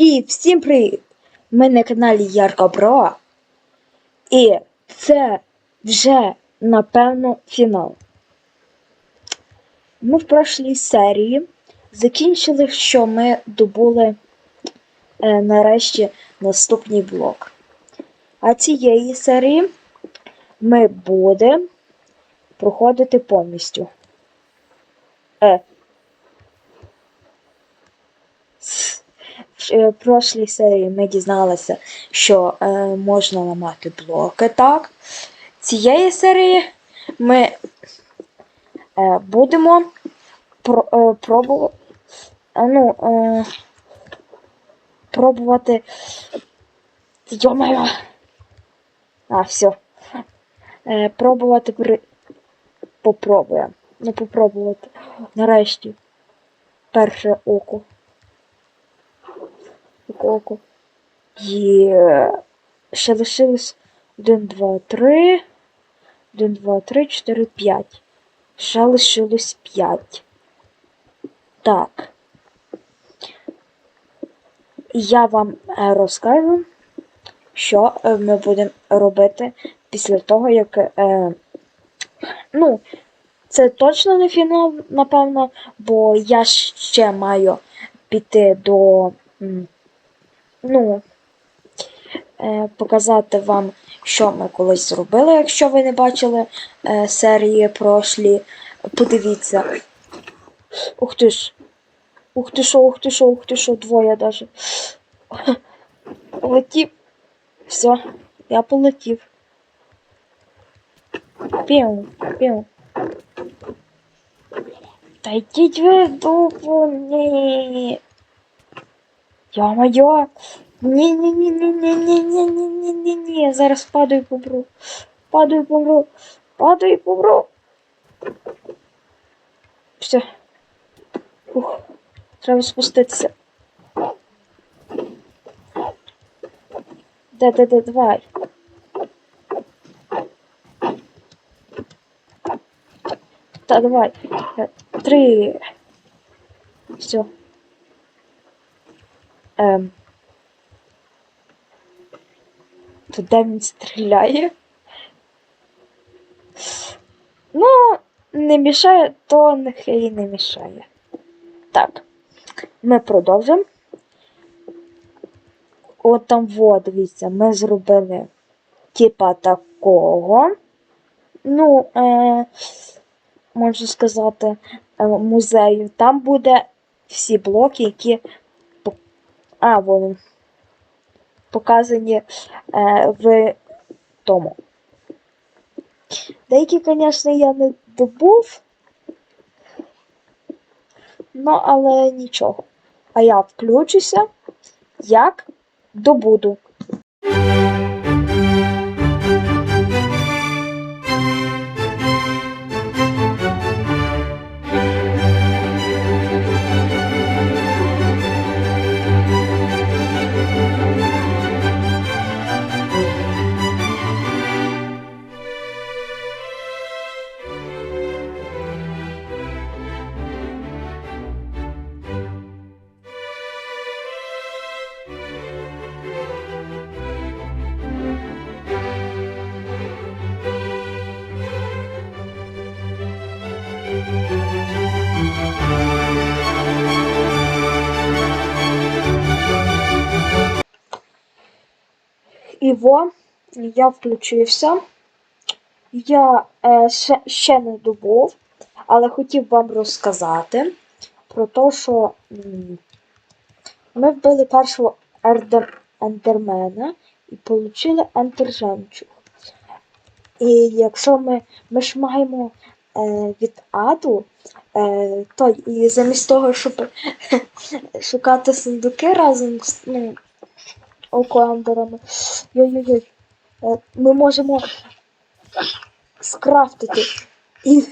І всім привіт! Ми на каналі Ярко Бро. І це вже, напевно, фінал. Ми в прошлій серії закінчили, що ми добули е, нарешті наступний блок. А цієї серії ми будемо проходити повністю. Е, В е, прошлій серії ми дізналися, що е, можна ламати блоки так. Цієї серії ми е, будемо про, е, пробувати, ну, е, пробувати. Йо-моє! А, все. Е, пробувати при... Попробуємо. Ну, попробувати. Нарешті. Перше око. Око. Є. Ще лишилось 1, 2, 3. 1, 2, 3, 4, 5. Ще лишилось 5. Так. Я вам е, розкажу, що е, ми будемо робити після того, як. Е, ну, це точно не фінал, напевно, бо я ще маю піти до. Ну, е, показати вам, що ми колись зробили, якщо ви не бачили е, серії прошлі. Подивіться. Ух ти ж. Ух ти шо, ух ти шо, ух ти шо, двоє даже. Полетів. Все, я полетів. Піу, піу. Та йдіть ви дупу, ні. Йо-моє. Ні, ні, ні, ні, ні, ні, ні, ні, ні, ні, ні. Я зараз падаю помру. Падаю помру. Падаю помру. Все. Ух. Треба спуститися. Де, давай. Та давай. Три. Все. Ем. То він стріляє? Ну, не мішає, то нехай не мішає. Так, ми продовжимо. От там, во, дивіться, ми зробили типа такого. Ну, е, можна сказати, е, музею. Там буде всі блоки, які а, вони показані е, в тому. Деякі, звісно, я не добув. Ну, але нічого. А я включуся, як добуду. Іво, я включився. Я е, ще, ще не добув, але хотів вам розказати про те, що ми вбили першого ердер, ендермена і отримали ендержемчуг. І якщо ми, ми ж маємо е, від аду, е, то і замість того, щоб шукати сундуки разом ну, окоендерами, Йой-йой-йой. Е, Ми можемо скрафтити. І,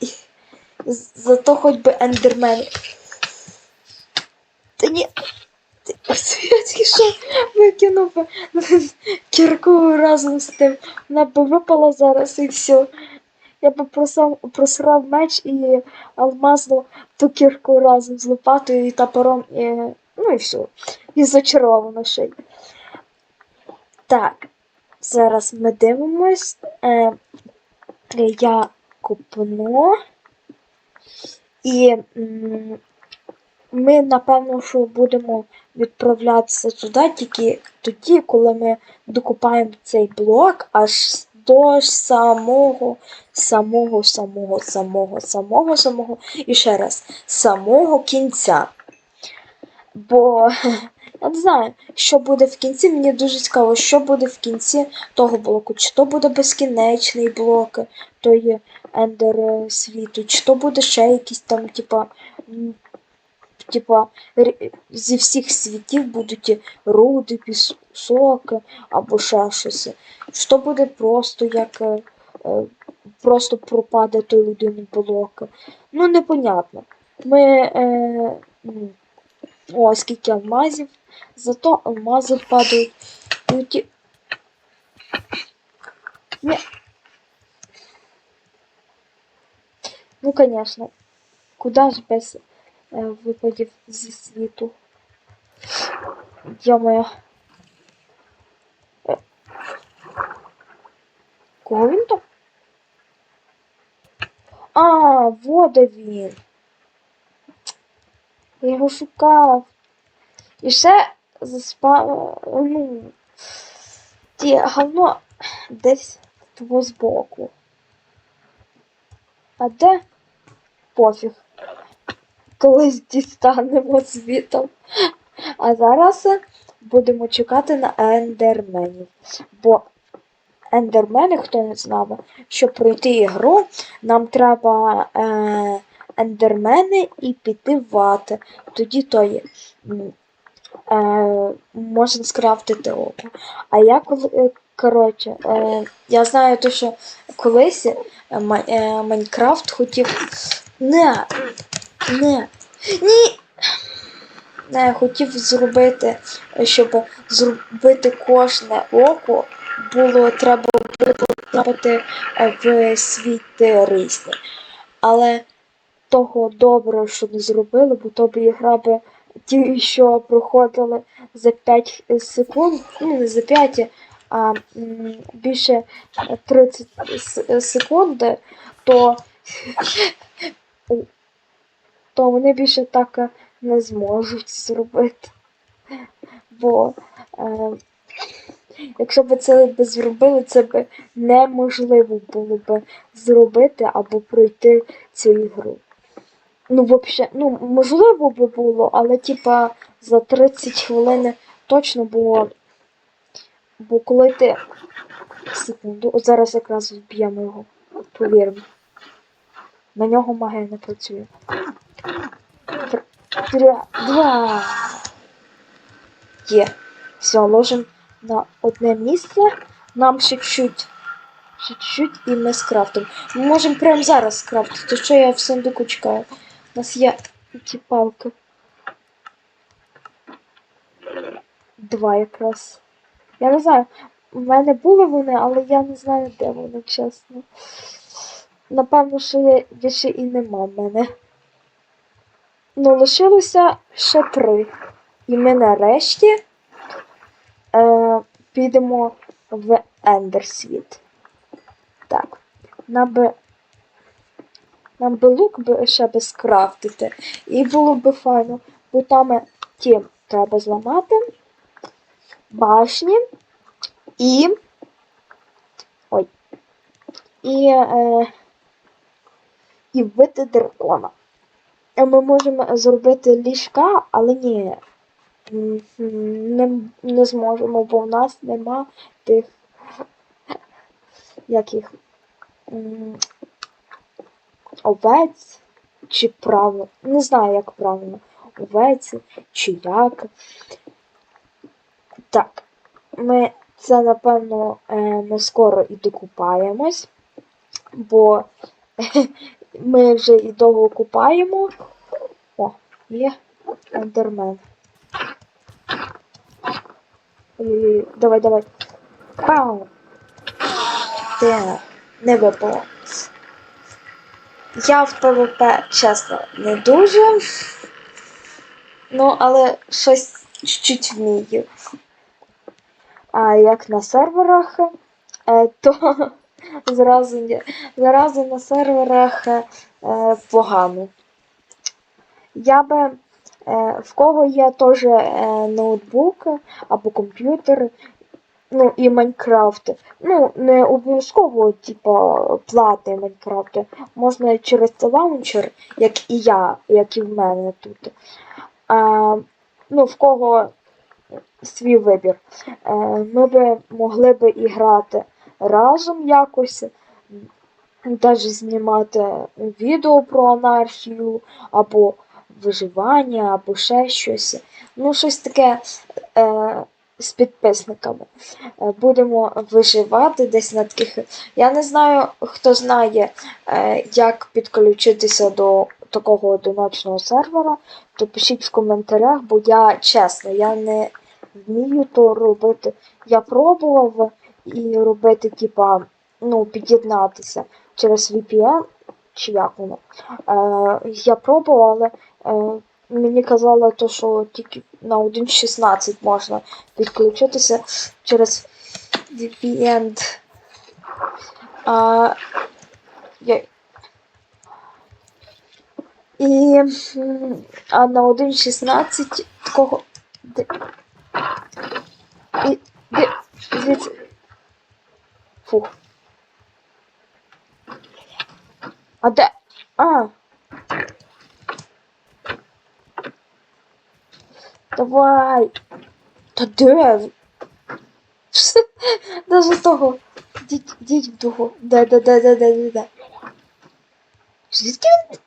і зато хоч би ендермен. Та ні. Тільки що викинув кірку разом з тим. Вона б випала зараз і все. Я би просав, просрав меч і алмазну ту кірку разом з лопатою і топором і Ну і все. І зачаровано ще. Так, зараз ми дивимось. Е, я купну. І м, ми, напевно, що будемо відправлятися туди тільки тоді, коли ми докупаємо цей блок аж до самого, самого, самого, самого, самого, самого і ще раз, самого кінця. Бо я не знаю, що буде в кінці. Мені дуже цікаво, що буде в кінці того блоку. Чи то буде безкінечний блок той ендер світу, чи то буде ще якийсь там, типа, типа, зі всіх світів будуть руди, пісок або ще щось. То буде просто як е, просто пропаде той один блок. Ну, непонятно. Ми. Е, о, скільки алмазів. Зато алмази падають. Ті... Ні. Ну, конечно. Куда ж без е, випадів зі світу? Йо-моє. Е. Кого він там? А, вот де він. Я його шукав. І ще заспа... ну, ті говно десь того збоку. А де? Пофіг. Колись дістанемо звітом. А зараз будемо чекати на ендерменів. Бо ендермени, хто не знав, щоб пройти ігру, нам треба е, ендермени і піти в ад. Тоді то є. Е, можна скрафтити око. А я коли. е, Коротше, е, я знаю те, що колись е, е, Майнкрафт хотів. Не! Не! Ні! Не, хотів зробити, щоб зробити кожне око, було треба було е, в світ різні. Але того добре, що не зробили, бо то б ігра би ті, що проходили за 5 секунд, ну не за 5, а більше 30 секунд, то, то вони більше так не зможуть зробити. Бо е, якщо б це б зробили, це б неможливо було б зробити або пройти цю ігру. Ну, вообще, ну, можливо би було, але типа за 30 хвилин точно було. Бо коли ти. Секунду, от зараз якраз вб'ємо його. Повір. На нього магія не працює. Тр- Три, два. Є. Все, ложимо на одне місце. Нам ще чуть. Ще чуть і ми скрафтимо. Ми можемо прямо зараз скрафтити. Що я в сундуку чекаю? У нас є ті палки. Два якраз. Я не знаю, в мене були вони, але я не знаю, де вони, чесно. Напевно, що є більше і нема в мене. Ну, лишилося ще три. І ми нарешті е, підемо в Ендерсвіт. Так. Нам би нам би лук би ще би скрафтити. І було б файно, бо там е, ті треба зламати башні і. Ой. І. Е, і вбити дракона. Е, Ми можемо зробити ліжка, але ні. Не, не зможемо, бо в нас нема тих. Яких. Овець чи правильно, не знаю, як правильно, овець чи як. Так, ми це, напевно, е, ми скоро і докупаємось, бо ми вже і довго купаємо. О, є ендермен. Давай, давай. Пау! Де? Не випало. Я в ПВП, чесно, не дуже. Ну, але щось чуть вмію. А як на серверах, е, то зразу, зразу на серверах е, погано. Я би е, в кого є теж ноутбук або комп'ютер, ну і Майнкрафт. Ну, не обов'язково, типу, плати Майнкрафт. Можна через лаунчер, як і я, як і в мене тут. А, ну, в кого свій вибір. Е, ми би могли би і грати разом якось, навіть знімати відео про анархію, або виживання, або ще щось. Ну, щось таке е, з підписниками. Е, будемо виживати десь на таких. Я не знаю, хто знає, е, як підключитися до такого одиночного сервера, то пишіть в коментарях, бо я чесно, я не вмію то робити. Я пробував і робити, типа, ну, під'єднатися через VPN, чи як воно. Е, я пробував, але мені казали, то, що тільки на 1.16 можна підключитися через VPN. А, я... І а на 1.16 такого. Де... І, де... Звідси. Фух. А де? А. Давай. Та де? Даже того. Йдіть, йдіть в дугу. Де, де, де, де, де, де, де. Звідки він?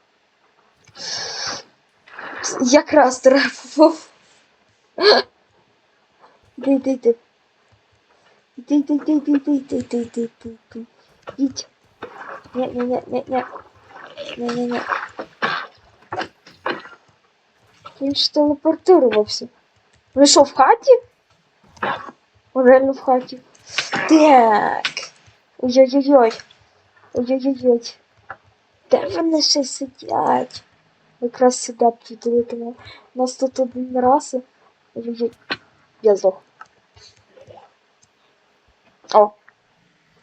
Якраз треба був. Іди, іди, іди. Іди, іди, іди, іди, іди, іди, іди, іди, іди, іди. Ідь. Ні, ні, ні, ні, ні. Ні, ні, ні. Він ж телепортувався. Ви що, в хаті? Он реально в хаті. Так. Ой-ой-ой. Ой-ой-ой. Де вони ще сидять? Якраз сюди підлетимо. У нас тут один раз. Я здох. О.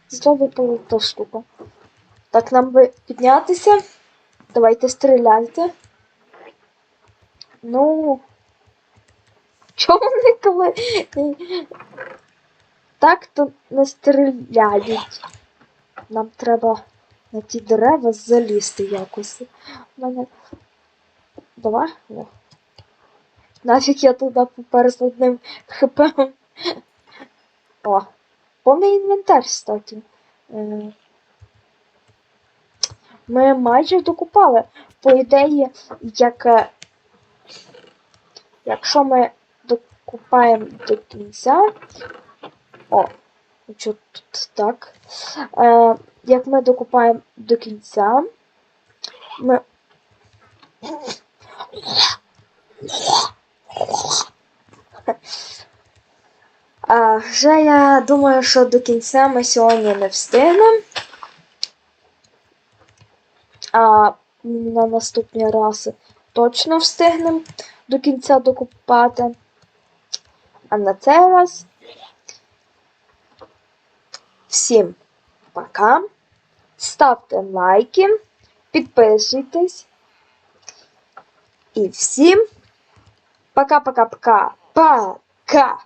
Знову випала та штука. Так, нам би піднятися. Давайте стріляйте. Ну. Чому вони коли так то не стріляють? Нам треба на ті дерева залізти якось. У мене. Давай. О. Нафіг я туди попер з одним хп. О, повний інвентар, кстати. Е, Ми майже докупали. По ідеї, як. Якщо ми докупаємо до кінця. О, що тут так. Е, як ми докупаємо до кінця, ми. А, вже я думаю, що до кінця ми сьогодні не встигнемо. А на наступний раз точно встигнемо до кінця докупати. А на цей раз всім пока. Ставте лайки, підписуйтесь. І всім пока-пока-пока. Пока!